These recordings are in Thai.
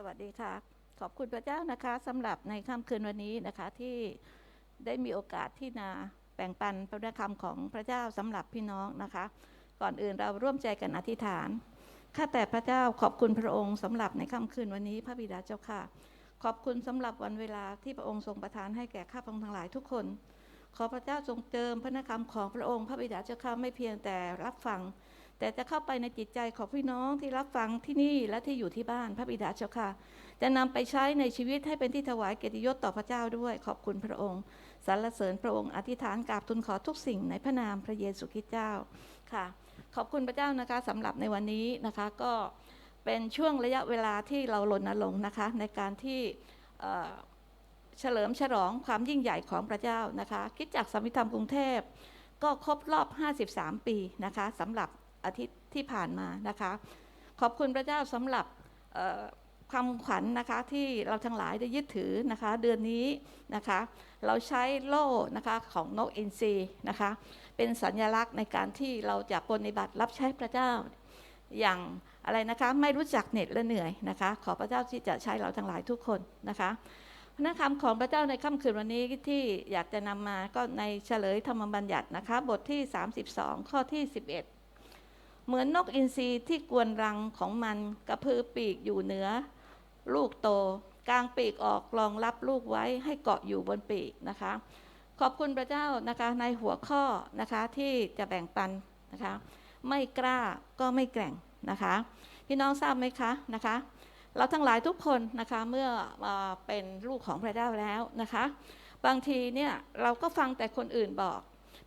สวัสดีค่ะ ขอบคุณพระเจ้านะคะสำหรับในค่ำคืนวันนี้นะคะที่ได้มีโอกาสที่นาแบ่งปันพระคำของพระเจ้าสำหรับพี่น้องนะคะ ก่อนอื่นเราร่วมใจกันอธิษฐานข้าแต่พระเจ้าขอบคุณพระองค์สำหรับในค่ำคืนวันนี้พระบิดาเจ้าค่ะ ขอบคุณสำหรับวันเวลาที่พระองค์ทรงประทานให้แก่ข้าพงทั้งหลายทุกคน ขอพระเจ้าทรงเติมพระนคำของพระองค์พระบิดาเจ้าข้าไม่เพียงแต่รับฟัง แต่จะเข้าไปในจิตใจของพี่น้องที่รับฟังที่นี่และที่อยู่ที่บ้านพระบิดาเจ้าค่ะ จะนำไปใช้ในชีวิตให้เป็นที่ถวายเกียรติยศต่อพระเจ้าด้วย ขอบคุณพระองค์สรรเสริญพระองค์อธิษฐานกราบทูลขอทุกสิ่งในพระนามพระเยซูคริสต์เจ้าค่ะ ขอบคุณพระเจ้านะคะสำหรับในวันนี้นะคะก็เป็นช่วงระยะเวลาที่เรารณรงค์นะคะ ในการที่เอ่อเฉลิมฉลองความยิ่งใหญ่ของพระเจ้านะคะ คิดจากสมิธรรมกรุงเทพก็ครบรอบ 53 ปีนะคะสำหรับ อาทิตย์ที่ผ่านมานะคะ ขอบคุณพระเจ้าสำหรับคำขวัญนะคะที่เราทั้งหลายได้ยึดถือนะคะเดือนนี้นะคะเราใช้โล่นะคะของนกอินทรีนะคะเป็นสัญลักษณ์ในการที่เราจะปฏิบัติรับใช้พระเจ้า อย่างอะไรนะคะไม่รู้จักเหน็ดและเหนื่อยนะคะขอพระเจ้าที่จะใช้เราทั้งหลายทุกคนนะคะพระคำของพระเจ้าในค่ำคืนวันนี้ที่อยากจะนำมาก็ในเฉลยธรรมบัญญัตินะคะบทที่ 32 ข้อที่ 11 เหมือนนกอินทรีที่กวนรังของมันกระพือปีกอยู่เหนือ ลูกโต กลางปีกออกรองรับลูกไว้ให้เกาะอยู่บนปีกนะคะ ขอบคุณพระเจ้านะคะในหัวข้อนะคะที่จะแบ่งปันนะคะ ไม่กล้าก็ไม่แกร่งนะคะ พี่น้องทราบไหมคะนะคะ เราทั้งหลายทุกคนนะคะเมื่อมาเป็นลูกของพระเจ้าแล้วนะคะ บางทีเนี่ยเราก็ฟังแต่คนอื่นบอก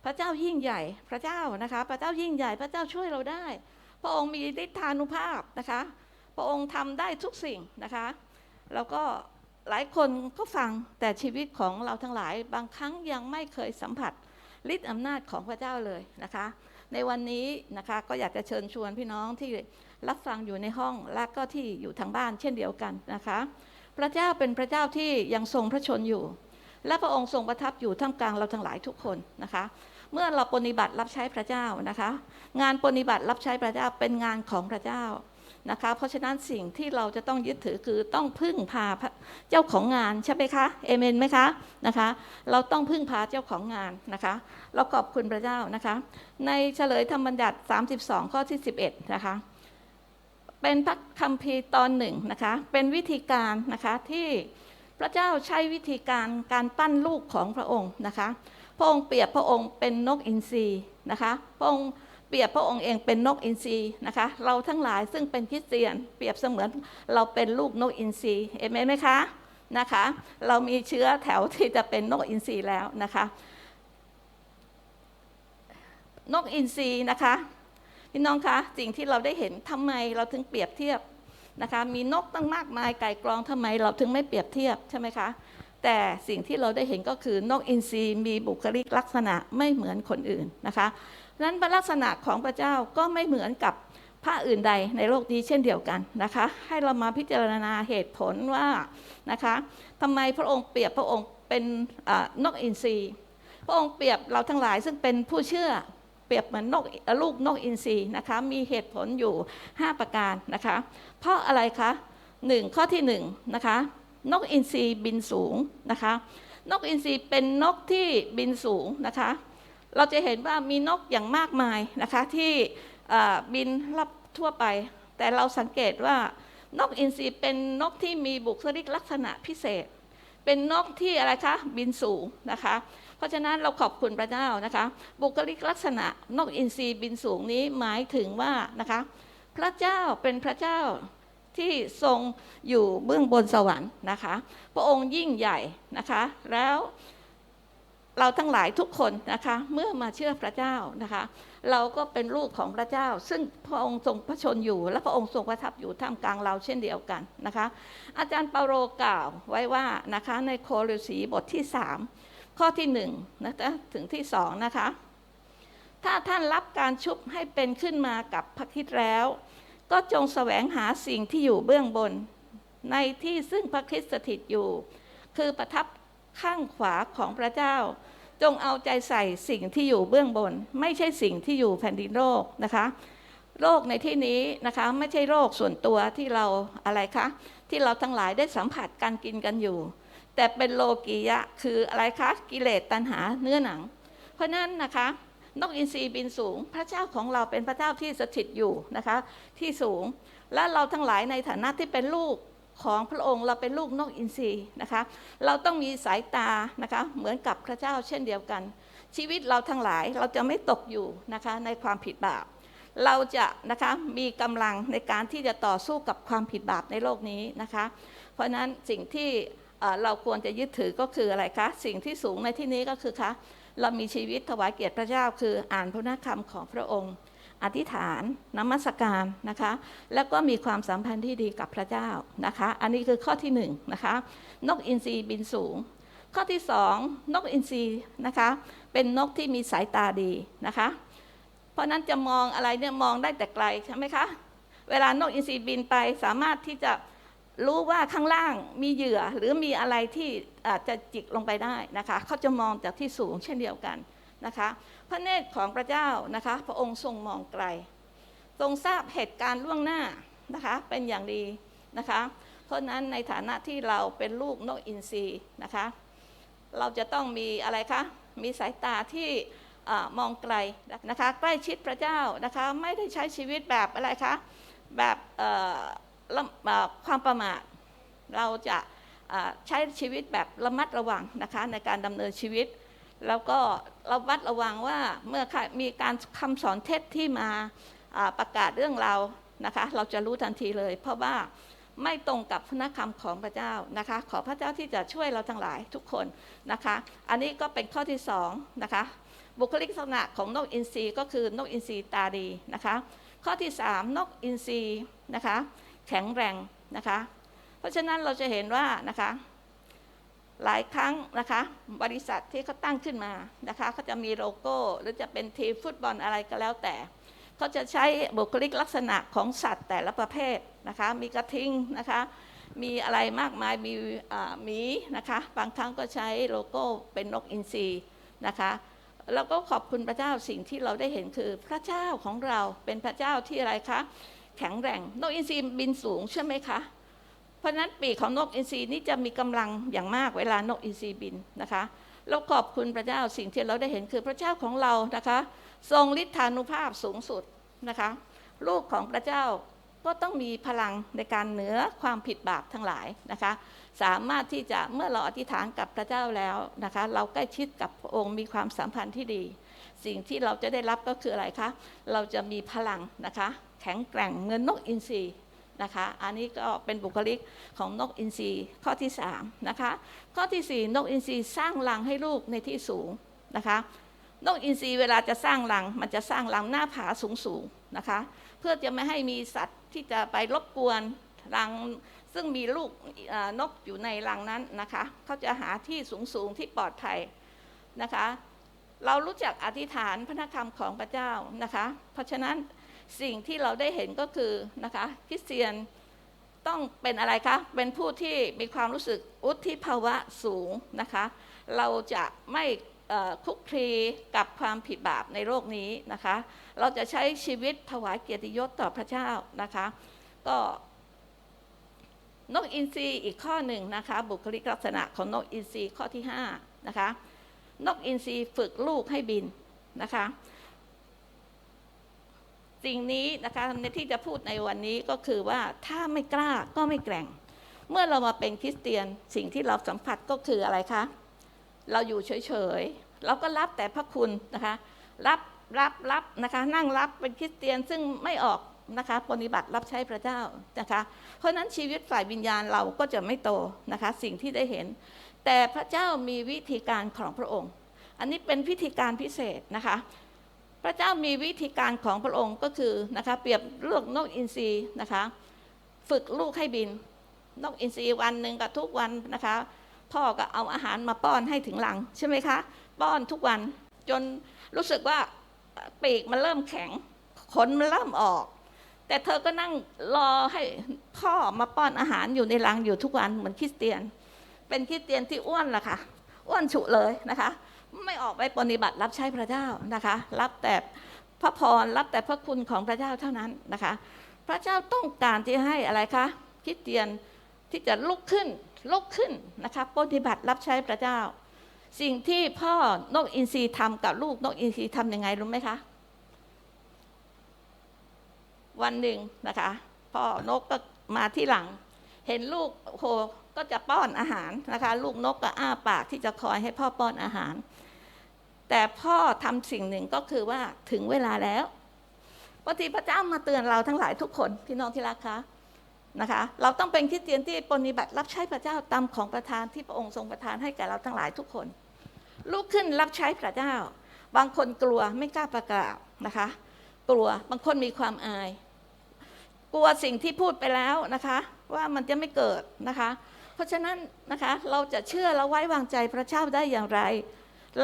พระเจ้ายิ่งใหญ่พระเจ้านะคะ พระเจ้ายิ่งใหญ่พระเจ้าช่วยเราได้ พระองค์มีฤทธานุภาพนะคะ พระองค์ทำได้ทุกสิ่งนะคะ แล้วก็หลายคนก็ฟังแต่ชีวิตของเราทั้งหลาย บางครั้งยังไม่เคยสัมผัสฤทธิ์อำนาจของพระเจ้าเลยนะคะ ในวันนี้นะคะก็อยากจะเชิญชวนพี่น้องที่รับฟังอยู่ในห้องและก็ที่อยู่ทางบ้านเช่นเดียวกันนะคะ พระเจ้าเป็นพระเจ้าที่ยังทรงพระชนอยู่ และพระองค์ทรงประทับอยู่ท่ามกลางเราทั้งหลายทุกคนนะคะ เมื่อเราปฏิบัติรับใช้พระเจ้านะคะ งานปฏิบัติรับใช้พระเจ้าเป็นงานของพระเจ้านะคะ เพราะฉะนั้นสิ่งที่เราจะต้องยึดถือคือต้องพึ่งพาเจ้าของงานใช่ไหมคะเอเมนไหมคะนะคะ เราต้องพึ่งพาเจ้าของงานนะคะ เราขอบคุณพระเจ้านะคะ ในเฉลยธรรมบัญญัติ 32 ข้อที่ 11 นะคะ เป็นพระคัมภีร์ตอนหนึ่งนะคะ เป็นวิธีการนะคะที่พระเจ้าใช้วิธีการการปั้นลูกของพระองค์นะคะ ระองค์เปรียบพระองค์เป็นนกอินทรีนะคะ พระองค์เปรียบพระองค์เองเป็นนกอินทรีนะคะ เราทั้งหลายซึ่งเป็นคริสเตียน เปรียบเสมือนเราเป็นลูกนกอินทรีเอเมนไหมคะนะคะ เรามีเชื้อแถวที่จะเป็นนกอินทรีแล้วนะคะ นกอินทรีนะคะพี่น้องคะสิ่งที่เราได้เห็นทำไมเราถึงเปรียบเทียบนะคะ มีนกตั้งมากมายไก่กรองทำไมเราถึงไม่เปรียบเทียบใช่ไหมคะ แต่สิ่งที่เราได้เห็นก็คือนกอินทรีมีบุคลิกลักษณะไม่เหมือนคนอื่นนะคะนั้นพระลักษณะของพระเจ้าก็ไม่เหมือนกับพระอื่นใดในโลกนี้เช่นเดียวกันนะคะ ให้เรามาพิจารณาเหตุผลว่านะคะทำไมพระองค์เปรียบพระองค์เป็นนกอินทรีพระองค์เปรียบเราทั้งหลายซึ่งเป็นผู้เชื่อเปรียบเหมือนนกลูกนกอินทรีนะคะมีเหตุผลอยู่ 5 ประการนะคะ เพราะอะไรคะหนึ่งข้อที่1นะคะ นกอินทรีบินสูงนะคะ นกอินทรีเป็นนกที่บินสูงนะคะ เราจะเห็นว่ามีนกอย่างมากมายนะคะ ที่บินรอบทั่วไป แต่เราสังเกตว่านกอินทรีเป็นนกที่มีบุคลิกลักษณะพิเศษ เป็นนกที่อะไรคะบินสูงนะคะ เพราะฉะนั้นเราขอบคุณพระเจ้านะคะ บุคลิกลักษณะนกอินทรีบินสูงนี้หมายถึงว่านะคะ พระเจ้าเป็นพระเจ้า ที่ทรงอยู่เบื้องบนสวรรค์นะคะ พระองค์ยิ่งใหญ่นะคะ แล้วเราทั้งหลายทุกคนนะคะเมื่อมาเชื่อพระเจ้านะคะ เราก็เป็นลูกของพระเจ้า ซึ่งพระองค์ทรงพระชนอยู่ และพระองค์ทรงประทับอยู่ท่ามกลางเราเช่นเดียวกันนะคะ อาจารย์เปาโลกล่าวไว้ว่านะคะในโคลิสีบทที่สามข้อที่หนึ่งนะคะถึงที่สองนะคะถ้าท่านรับการชุบให้เป็นขึ้นมากับพระคิดแล้ว ก็จงแสวงหาสิ่งที่อยู่เบื้องบน ในที่ซึ่งพระคริสต์สถิตอยู่ คือประทับข้างขวาของพระเจ้า จงเอาใจใส่สิ่งที่อยู่เบื้องบน ไม่ใช่สิ่งที่อยู่แผ่นดินโลกนะคะโรคในที่นี้นะคะไม่ใช่โรคส่วนตัวที่เราอะไรคะที่เราทั้งหลายได้สัมผัสการกินกันอยู่ แต่เป็นโลกียะคืออะไรคะกิเลสตัณหาเนื้อหนัง เพราะนั้นนะคะ นกอินทรีบินสูง พระเจ้าของเราเป็นพระเจ้าที่สถิตอยู่นะคะที่สูง และเราทั้งหลายในฐานะที่เป็นลูกของพระองค์เราเป็นลูกนกอินทรีนะคะ เราต้องมีสายตานะคะเหมือนกับพระเจ้าเช่นเดียวกัน ชีวิตเราทั้งหลายเราจะไม่ตกอยู่นะคะในความผิดบาปเราจะนะคะมีกำลังในการที่จะต่อสู้กับความผิดบาปในโลกนี้นะคะ เพราะฉะนั้นสิ่งที่เราควรจะยึดถือก็คืออะไรคะ สิ่งที่สูงในที่นี้ก็คือคะ เรามีชีวิตถวายเกียรติพระเจ้า คืออ่านพระนคำของพระองค์ อธิษฐานนมัสการนะคะ แล้วก็มีความสัมพันธ์ที่ดีกับพระเจ้านะคะ อันนี้คือข้อที่หนึ่งนะคะ นกอินทรีบินสูง ข้อที่สองนกอินทรีนะคะ เป็นนกที่มีสายตาดีนะคะ เพราะนั้นจะมองอะไรเนี่ยมองได้แต่ไกลใช่ไหมคะ เวลานกอินทรีบินไปสามารถที่จะ รู้ว่าข้างล่างมีเหยื่อหรือมีอะไรที่อาจจะจิกลงไปได้นะคะเขาจะมองจากที่สูงเช่นเดียวกันนะคะพระเนตรของพระเจ้านะคะพระองค์ทรงมองไกล ทรงทราบเหตุการณ์ล่วงหน้านะคะเป็นอย่างดีนะคะเพราะนั้นในฐานะที่เราเป็นลูกนกอินทรีนะคะเราจะต้องมีอะไรคะมีสายตาที่มองไกลนะคะใกล้ชิดพระเจ้านะคะไม่ได้ใช้ชีวิตแบบอะไรคะแบบ ความประมาทเราจะใช้ชีวิตแบบระมัดระวังนะคะในการดำเนินชีวิต แล้วก็ระมัดระวังว่าเมื่อมีการคำสอนเท็จที่มาประกาศเรื่องเรานะคะเราจะรู้ทันทีเลย เพราะว่าไม่ตรงกับพระนคำของพระเจ้านะคะ ขอพระเจ้าที่จะช่วยเราทั้งหลายทุกคนนะคะ อันนี้ก็เป็นข้อที่สองนะคะ บุคลิกลักษณะของนกอินทรีก็คือนกอินทรีตาดีนะคะ ข้อที่สามนกอินทรีนะคะ แข็งแรงนะคะ เพราะฉะนั้นเราจะเห็นว่านะคะ หลายครั้งนะคะ บริษัทที่เขาตั้งขึ้นมานะคะเขาจะมีโลโก้หรือจะเป็นทีมฟุตบอลอะไรก็แล้วแต่เขาจะใช้บุคลิกลักษณะของสัตว์แต่ละประเภทนะคะ มีกระทิงนะคะ มีอะไรมากมายมีหมีนะคะ บางครั้งก็ใช้โลโก้เป็นนกอินทรีนะคะเราก็ขอบคุณพระเจ้าสิ่งที่เราได้เห็นคือพระเจ้าของเราเป็นพระเจ้าที่อะไรคะ แข็งแรงนกอินทรีบินสูงใช่ไหมคะ เพราะนั้นปีกของนกอินทรีนี่จะมีกำลังอย่างมากเวลานกอินทรีบินนะคะเราขอบคุณพระเจ้าสิ่งที่เราได้เห็นคือพระเจ้าของเรานะคะ ทรงฤทธานุภาพสูงสุดนะคะ ลูกของพระเจ้าก็ต้องมีพลังในการเหนือความผิดบาปทั้งหลายนะคะ สามารถที่จะเมื่อเราอธิษฐานกับพระเจ้าแล้วนะคะ เราใกล้ชิดกับพระองค์มีความสัมพันธ์ที่ดี สิ่งที่เราจะได้รับก็คืออะไรคะเราจะมีพลังนะคะ แข็งแกร่งเหมือนนกอินทรีนะคะ อันนี้ก็เป็นบุคลิกของนกอินทรีข้อที่3นะคะ ข้อทีสี่ 4 นกอินทรีสร้างรังให้ลูกในที่สูงนะคะ นกอินทรีเวลาจะสร้างรัง มันจะสร้างรังหน้าผาสูงสูงนะคะ เพื่อจะไม่ให้มีสัตว์ที่จะไปรบกวนรังซึ่งมีลูกนกอยู่ในรังนั้นนะคะ เขาจะหาที่สูงสูงที่ปลอดภัยนะคะ เรารู้จักอธิษฐานพระนครของพระเจ้านะคะ เพราะฉะนั้น สิ่งที่เราได้เห็นก็คือนะคะคริสเตียนต้องเป็นอะไรคะ เป็นผู้ที่มีความรู้สึกอุทิภาวะสูงนะคะ เราจะไม่คุกคลีกับความผิดบาปในโลกนี้นะคะ เราจะใช้ชีวิตถวายเกียรติยศต่อพระเจ้านะคะ ก็นกอินทรีอีกข้อหนึ่งนะคะ บุคลิกลักษณะของนกอินทรีข้อที่5นะคะ นกอินทรีฝึกลูกให้บินนะคะ สิ่งนี้นะคะในที่จะพูดในวันนี้ก็คือว่าถ้าไม่กล้าก็ไม่แกร่ง เมื่อเรามาเป็นคริสเตียนสิ่งที่เราสัมผัสก็คืออะไรคะ เราอยู่เฉยๆ เราก็รับแต่พระคุณนะคะ รับรับรับนะคะ นั่งรับเป็นคริสเตียนซึ่งไม่ออกนะคะปฏิบัติรับใช้พระเจ้านะคะ เพราะนั้นชีวิตฝ่ายวิญญาณเราก็จะไม่โตนะคะ สิ่งที่ได้เห็น แต่พระเจ้ามีวิธีการของพระองค์ อันนี้เป็นวิธีการพิเศษนะคะ พระเจ้ามีวิธีการของพระองค์ก็คือนะคะเปรียบลือกนกอินทรีนะคะ ฝึกลูกให้บิน นกอินทรีวันหนึ่งกับทุกวันนะคะ พ่อก็เอาอาหารมาป้อนให้ถึงหลังใช่ไหมคะ ป้อนทุกวันจนรู้สึกว่าปีกมันเริ่มแข็งขนมันเริ่มออก แต่เธอก็นั่งรอให้พ่อมาป้อนอาหารอยู่ในรังอยู่ทุกวันเหมือนคริสเตียน เป็นคริสเตียนที่อ้วนล่ะค่ะ อ้วนฉุเลยนะคะ ไม่ออกไปปฏิบัติรับใช้พระเจ้านะคะ รับแต่พระพรรับแต่พระคุณของพระเจ้าเท่านั้นนะคะ พระเจ้าต้องการที่ให้อะไรคะคริดเตียนที่จะลุกขึ้นลุกขึ้นนะคะปฏิบัติรับใช้พระเจ้า สิ่งที่พ่อนกอินทรีทำกับลูกนกอินทรีทำยังไงรู้ไหมคะวันหนึ่งนะคะพ่อนกก็มาที่หลัง เห็นลูกโห ก็จะป้อนอาหารนะคะ ลูกนกก็อ้าปากที่จะคอยให้พ่อป้อนอาหาร แต่พ่อทำสิ่งหนึ่งก็คือว่าถึงเวลาแล้วปกติพระเจ้ามาเตือนเราทั้งหลายทุกคนพี่น้องที่รักคะนะคะ เราต้องเป็นคริสเตียนที่ปฏิบัติรับใช้พระเจ้าตามของประทานที่พระองค์ทรงประทานให้แก่เราทั้งหลายทุกคนลุกขึ้นรับใช้พระเจ้า บางคนกลัวไม่กล้าประกาศนะคะ กลัวบางคนมีความอาย กลัวสิ่งที่พูดไปแล้วนะคะ ว่ามันจะไม่เกิดนะคะ เพราะฉะนั้นนะคะเราจะเชื่อและไว้วางใจพระเจ้าได้อย่างไร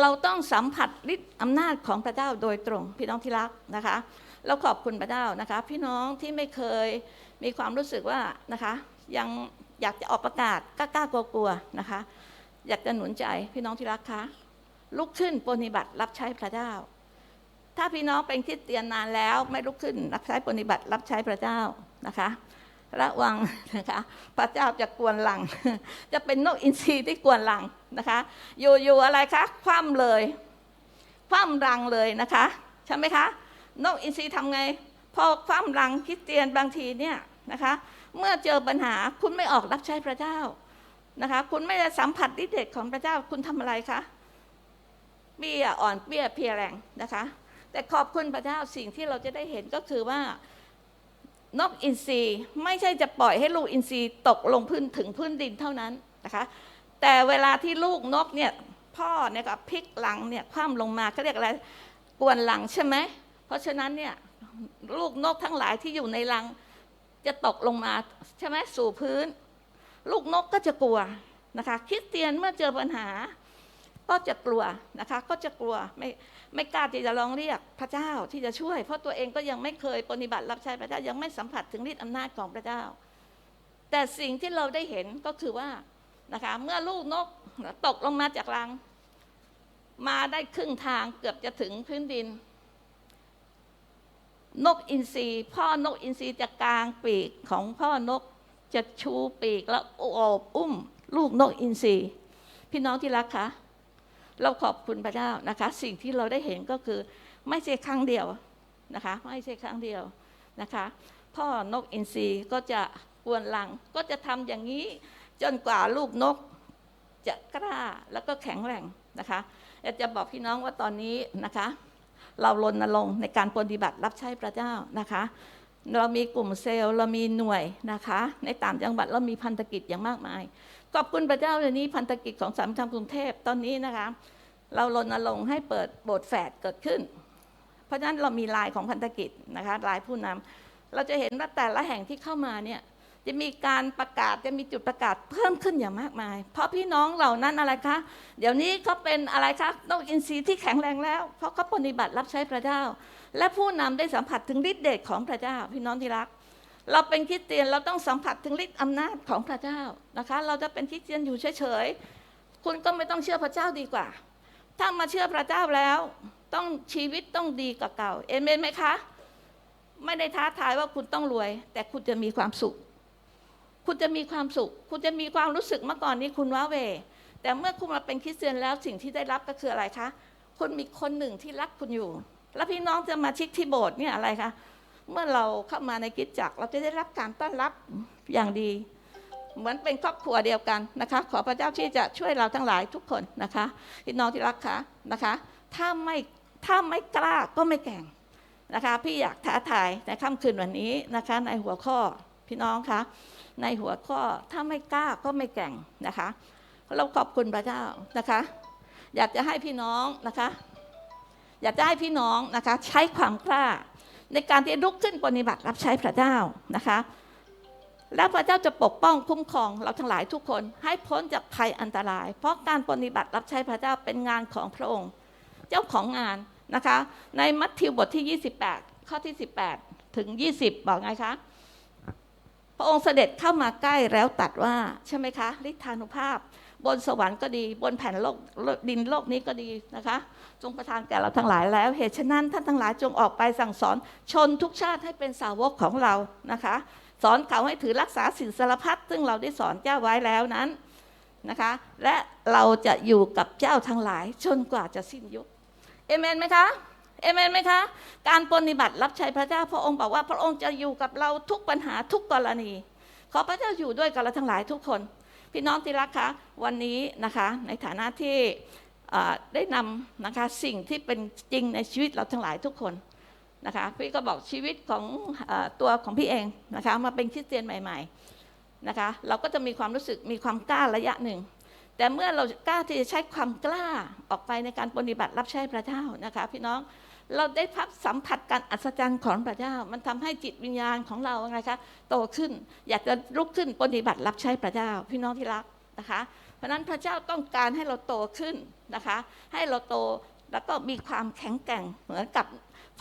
เราต้องสัมผัสฤทธิ์อำนาจของพระเจ้าโดยตรงพี่น้องที่รักนะคะ เราขอบคุณพระเจ้านะคะ พี่น้องที่ไม่เคยมีความรู้สึกว่านะคะยังอยากจะออกประกาศกล้ากลัวๆนะคะ อยากจะหนุนใจพี่น้องที่รักคะลุกขึ้นปฏิบัติรับใช้พระเจ้า ถ้าพี่น้องเป็นคริสเตียนนานแล้วไม่ลุกขึ้นรับใช้ปฏิบัติรับใช้พระเจ้านะคะ ระวังนะคะพระเจ้าจะกวนหลัง จะเป็นนกอินทรีที่กวนหลังนะคะ อยู่อยู่อะไรคะคว่ำเลยคว่ำรังเลยนะคะใช่ไหมคะนกอินทรีทำไง พอคว่ำรังคริสเตียนบางทีเนี่ยนะคะ เมื่อเจอปัญหาคุณไม่ออกรับใช้พระเจ้านะคะ คุณไม่ได้สัมผัสฤทธิ์เดชของพระเจ้าคุณทำอะไรคะเบี้ยอ่อนเบี้ยเพียแรงนะคะ แต่ขอบคุณพระเจ้าสิ่งที่เราจะได้เห็นก็คือว่า นกอินทรีไม่ใช่จะปล่อยให้ลูกอินทรีตกลงพื้นถึงพื้นดินเท่านั้นนะคะ แต่เวลาที่ลูกนกเนี่ยพ่อเนี่ยก็พลิกหลังเนี่ยคว่ำลงมาเขาเรียกอะไรกวนหลังใช่ไหมเพราะฉะนั้นเนี่ยลูกนกทั้งหลายที่อยู่ในรังจะตกลงมาใช่ไหมสู่พื้น ลูกนกก็จะกลัวนะคะคริสเตียนเมื่อเจอปัญหา ก็จะกลัวนะคะ ก็จะกลัวไม่ไม่กล้าที่จะร้องเรียกพระเจ้าที่จะช่วย เพราะตัวเองก็ยังไม่เคยปฏิบัติรับใช้พระเจ้ายังไม่สัมผัสถึงฤทธิ์อำนาจของพระเจ้า แต่สิ่งที่เราได้เห็นก็คือว่านะคะเมื่อลูกนกตกลงมาจากรัง มาได้ครึ่งทางเกือบจะถึงพื้นดิน นกอินทรีพ่อนกอินทรีจะกลางปีกของพ่อนกจะชูปีกแล้วโอบอุ้ม ลูกนกอินทรีพี่น้องที่รักคะ เราขอบคุณพระเจ้านะคะ สิ่งที่เราได้เห็นก็คือไม่ใช่ครั้งเดียวนะคะ ไม่ใช่ครั้งเดียวนะคะ พ่อนกอินทรีก็จะกวนหลังก็จะทำอย่างนี้จนกว่าลูกนกจะกล้าแล้วก็แข็งแรงนะคะอยากจะบอกพี่น้องว่าตอนนี้นะคะ เรารณรงค์ในการปฏิบัติรับใช้พระเจ้านะคะ เรามีกลุ่มเซลล์เรามีหน่วยนะคะ ในต่างจังหวัดเรามีพันธกิจอย่างมากมาย ขอบคุณพระเจ้าเดี๋ยวนี้พันธกิจของสามธรรมกรุงเทพตอนนี้นะคะ เรารณรงค์ให้เปิดโบสถ์แฝดเกิดขึ้น เพราะฉะนั้นเรามีลายของพันธกิจนะคะลายผู้นำเราจะเห็นว่าแต่ละแห่งที่เข้ามาเนี่ยจะมีการประกาศจะมีจุดประกาศเพิ่มขึ้นอย่างมากมาย เพราะพี่น้องเหล่านั้นอะไรคะ เดี๋ยวนี้เขาเป็นอะไรคะนกอินทรีที่แข็งแรงแล้ว เพราะเขาปฏิบัติรับใช้พระเจ้า และผู้นำได้สัมผัสถึงฤทธิเดชของพระเจ้า พี่น้องที่รัก เราเป็นคริสเตียนเราต้องสัมผัสถึงฤทธิ์อำนาจของพระเจ้านะคะ เราจะเป็นคริสเตียนอยู่เฉยๆคุณก็ไม่ต้องเชื่อพระเจ้าดีกว่า ถ้ามาเชื่อพระเจ้าแล้ว ต้องชีวิตต้องดีกว่าเก่าเอเมนไหมคะ ไม่ได้ท้าทายว่าคุณต้องรวย แต่คุณจะมีความสุข คุณจะมีความสุข คุณจะมีความรู้สึกเมื่อก่อนนี้คุณว้าเว แต่เมื่อคุณมาเป็นคริสเตียนแล้วสิ่งที่ได้รับก็คืออะไรคะคุณมีคนหนึ่งที่รักคุณอยู่ แล้วพี่น้องจะมาชิกที่โบสถ์เนี่ยอะไรคะ เมื่อเราเข้ามาในกิจจักรเราจะได้รับการต้อนรับอย่างดี เหมือนเป็นครอบครัวเดียวกันนะคะ ขอพระเจ้าที่จะช่วยเราทั้งหลายทุกคนนะคะพี่น้องที่รักคะนะคะ ถ้าไม่ถ้าไม่กล้าก็ไม่แก่งนะคะพี่อยากท้าทายในค่ำคืนวันนี้นะคะ ในหัวข้อพี่น้องคะในหัวข้อถ้าไม่กล้าก็ไม่แก่งนะคะ เราขอบคุณพระเจ้านะคะ อยากจะให้พี่น้องนะคะ อยากจะให้พี่น้องนะคะ ใช้ความกล้า ในการที่ลุกขึ้นปฏิบัติรับใช้พระเจ้านะคะ แล้วพระเจ้าจะปกป้องคุ้มครองเราทั้งหลายทุกคนให้พ้นจากภัยอันตราย เพราะการปฏิบัติรับใช้พระเจ้าเป็นงานของพระองค์ เจ้าของงานนะคะ ในมัทธิวบทที่ 28 ข้อที่ 18 ถึง 20 บอกไงคะพระองค์เสด็จเข้ามาใกล้แล้วตัดว่าใช่ไหมคะฤทธานุภาพ บนสวรรค์ก็ดี บนแผ่นโลกดินโลกนี้ก็ดีนะคะ จงประทานแก่เราทั้งหลายแล้ว เหตุฉะนั้นท่านทั้งหลายจงออกไปสั่งสอนชนทุกชาติให้เป็นสาวกของเรานะคะ สอนเขาให้ถือรักษาสิ่งสารพัดซึ่งเราได้สอนเจ้าไว้แล้วนั้นนะคะ และเราจะอยู่กับเจ้าทั้งหลายจนกว่าจะสิ้นยุคเอเมนไหมคะเอเมนไหมคะ การปฏิบัติรับใช้พระเจ้าพระองค์บอกว่าพระองค์จะอยู่กับเราทุกปัญหาทุกกรณี ขอพระเจ้าอยู่ด้วยกับเราทั้งหลายทุกคน พี่น้องที่รักคะวันนี้นะคะในฐานะที่ได้นำนะคะสิ่งที่เป็นจริงในชีวิตเราทั้งหลายทุกคนนะคะพี่ก็บอกชีวิตของอตัวของพี่เองนะคะมาเป็นคริสเตียนใหม่ๆนะคะเราก็จะมีความรู้สึกมีความกล้าระยะหนึ่ง แต่เมื่อเรากล้าที่จะใช้ความกล้าออกไปในการปฏิบัติรับใช้พระเจ้านะคะพี่น้อง เราได้พับสัมผัสการอัศจรรย์ของพระเจ้า มันทำให้จิตวิญญาณของเราไงคะโตขึ้น อยากจะลุกขึ้นปฏิบัติรับใช้พระเจ้า พี่น้องที่รักนะคะ เพราะนั้นพระเจ้าต้องการให้เราโตขึ้นนะคะ ให้เราโตแล้วก็มีความแข็งแกร่งเหมือนกับ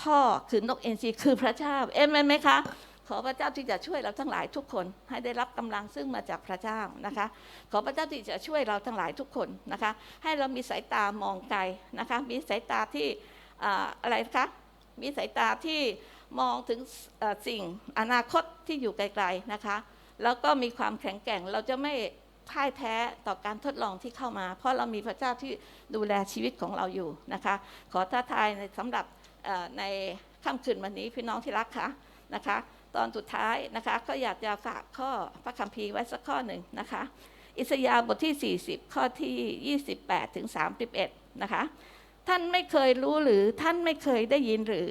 พ่อคือนกเอ็นซีคือพระเจ้าเอเมนไหมคะขอพระเจ้าที่จะช่วยเราทั้งหลายทุกคนให้ได้รับกำลังซึ่งมาจากพระเจ้านะคะ ขอพระเจ้าที่จะช่วยเราทั้งหลายทุกคนนะคะ ให้เรามีสายตามองไกลนะคะ มีสายตาที่ อะไรคะมีสายตาที่มองถึงสิ่งอนาคตที่อยู่ไกลๆนะคะ แล้วก็มีความแข็งแกร่งเราจะไม่พ่ายแพ้ต่อการทดลองที่เข้ามา เพราะเรามีพระเจ้าที่ดูแลชีวิตของเราอยู่นะคะ ขอท้าทายในสำหรับในค่ำคืนวันนี้พี่น้องที่รักคะนะคะ ตอนสุดท้ายนะคะก็อยากจะฝากข้อพระคัมภีร์ไว้สักข้อหนึ่งนะคะ อิสยาห์บทที่ 40 ข้อที่ 28ถึง31 นะคะ ท่านไม่เคยรู้หรือท่านไม่เคยได้ยินหรือ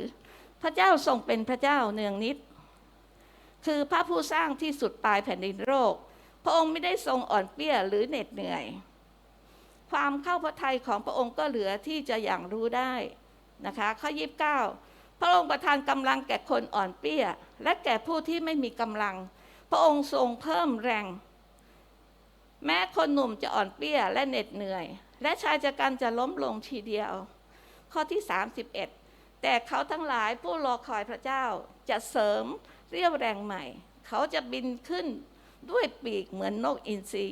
พระเจ้าทรงเป็นพระเจ้าเนืองนิด คือพระผู้สร้างที่สุดปลายแผ่นดินโลกพระองค์ไม่ได้ทรงอ่อนเปี้ยหรือเหน็ดเหนื่อย ความเข้าพระทัยของพระองค์ก็เหลือที่จะอย่างรู้ได้นะคะข้อยีิบเก้าพระองค์ประทานกำลังแก่คนอ่อนเปี้ย และแก่ผู้ที่ไม่มีกำลัง พระองค์ทรงเพิ่มแรง แม้คนหนุ่มจะอ่อนเปี้ยและเหน็ดเหนื่อย และชายชะกันจะล้มลงทีเดียว ข้อที่ 31 แต่เขาทั้งหลายผู้รอคอยพระเจ้าจะเสริมเรียวแรงใหม่ เขาจะบินขึ้นด้วยปีกเหมือนนกอินทรี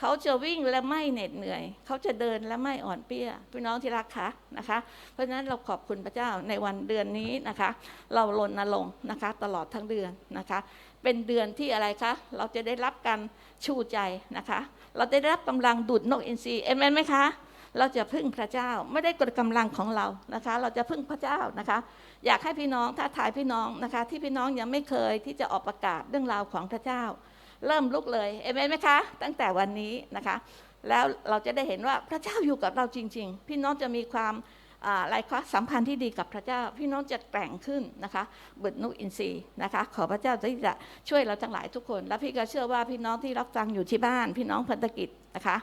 เขาจะวิ่งและไม่เหน็ดเหนื่อย เขาจะเดินและไม่อ่อนเปี้ยพี่น้องที่รักคะนะคะ เพราะฉะนั้นเราขอบคุณพระเจ้าในวันเดือนนี้นะคะ เรารณรงค์นะคะ ตลอดทั้งเดือนนะคะ เป็นเดือนที่อะไรคะ เราจะได้รับการชูใจนะคะ เราได้รับกำลังดูดนกอินทรีเอเมนไหมคะ เราจะพึ่งพระเจ้าไม่ได้กดกำลังของเรานะคะ เราจะพึ่งพระเจ้านะคะ อยากให้พี่น้องท้าทายพี่น้องนะคะ ที่พี่น้องยังไม่เคยที่จะออกประกาศเรื่องราวของพระเจ้า เริ่มลุกเลยเอเมนไหมคะ ตั้งแต่วันนี้นะคะ แล้วเราจะได้เห็นว่าพระเจ้าอยู่กับเราจริง ๆ พี่น้องจะมีความอะไรคะสัมพันธ์ที่ดีกับพระเจ้า พี่น้องจะแกร่งขึ้นนะคะเบิดนุกอินทรีย์นะคะ ขอพระเจ้าที่จะช่วยเราทั้งหลายทุกคน และพี่ก็เชื่อว่าพี่น้องที่รับฟังอยู่ที่บ้าน พี่น้องพันธกิจนะคะ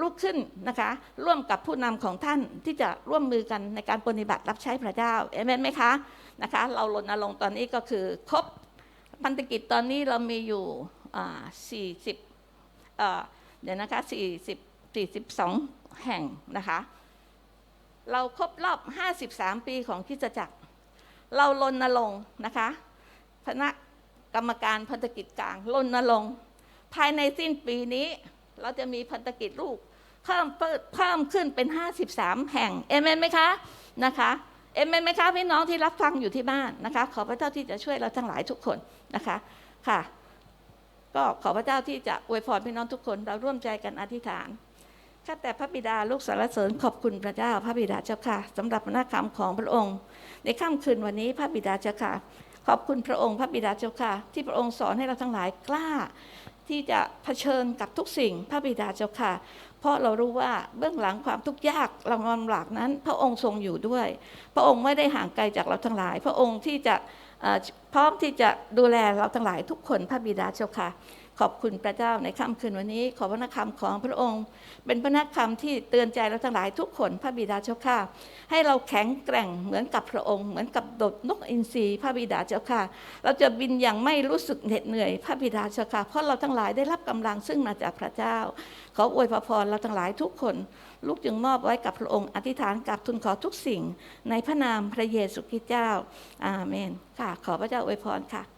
ลุกขึ้นนะคะ ร่วมกับผู้นำของท่านที่จะร่วมมือกันในการปฏิบัติรับใช้พระเจ้าเอเมนไหมคะนะคะ เรารณรงค์ตอนนี้ก็คือครบพันธกิจตอนนี้เรามีอยู่สี่สิบเดี๋ยวนะคะสี่สิบสี่สิบสองแห่งนะคะ เราครบรอบ 53 ปีของคริสตจักร เรารณรงค์นะคะคณะกรรมการพันธกิจกลางรณรงค์ภายในสิ้นปีนี้ เราจะมีพันธกิจลูกเพิ่มเพิ่มขึ้นเป็น 53 แห่งเอเมนไหมคะนะคะเอเมนไหมคะพี่น้องที่รับฟังอยู่ที่บ้านนะคะ ขอพระเจ้าที่จะช่วยเราทั้งหลายทุกคนนะคะค่ะ ก็ขอพระเจ้าที่จะอวยพรพี่น้องทุกคนเราร่วมใจกันอธิษฐานข้าแต่พระบิดาลูกสารเสริญขอบคุณพระเจ้าพระบิดาเจ้าค่ะสำหรับพระนาคำของพระองค์ ในค่ำคืนวันนี้พระบิดาเจ้าค่ะ ขอบคุณพระองค์พระบิดาเจ้าค่ะ ที่พระองค์สอนให้เราทั้งหลายกล้า ที่จะเผชิญกับทุกสิ่งพระบิดาเจ้าค่ะ เพราะเรารู้ว่าเบื้องหลังความทุกข์ยากลำบากหลักนั้น พระองค์ทรงอยู่ด้วย พระองค์ไม่ได้ห่างไกลจากเราทั้งหลาย พระองค์ที่จะพร้อมที่จะดูแลเราทั้งหลายทุกคนพระบิดาเจ้าค่ะ ขอบคุณพระเจ้าในค่ำคืนวันนี้ ขอพระนคำของพระองค์ เป็นพระนคำที่เตือนใจเราทั้งหลายทุกคนพระบิดาเจ้าค่ะให้เราแข็งแกร่งเหมือนกับพระองค์ เหมือนกับดดนกอินทรีพระบิดาเจ้าค่ะเราจะบินอย่างไม่รู้สึกเหน็ดเหนื่อย พระบิดาเจ้าค่ะเพราะเราทั้งหลายได้รับกำลังซึ่งมาจากพระเจ้า ขออวยพระพรเราทั้งหลายทุกคน ลูกจึงมอบไว้กับพระองค์ อธิษฐานกับทุนขอทุกสิ่ง ในพระนามพระเยซูคริสต์เจ้าอาเมนค่ะ ขอพระเจ้าอวยพรค่ะ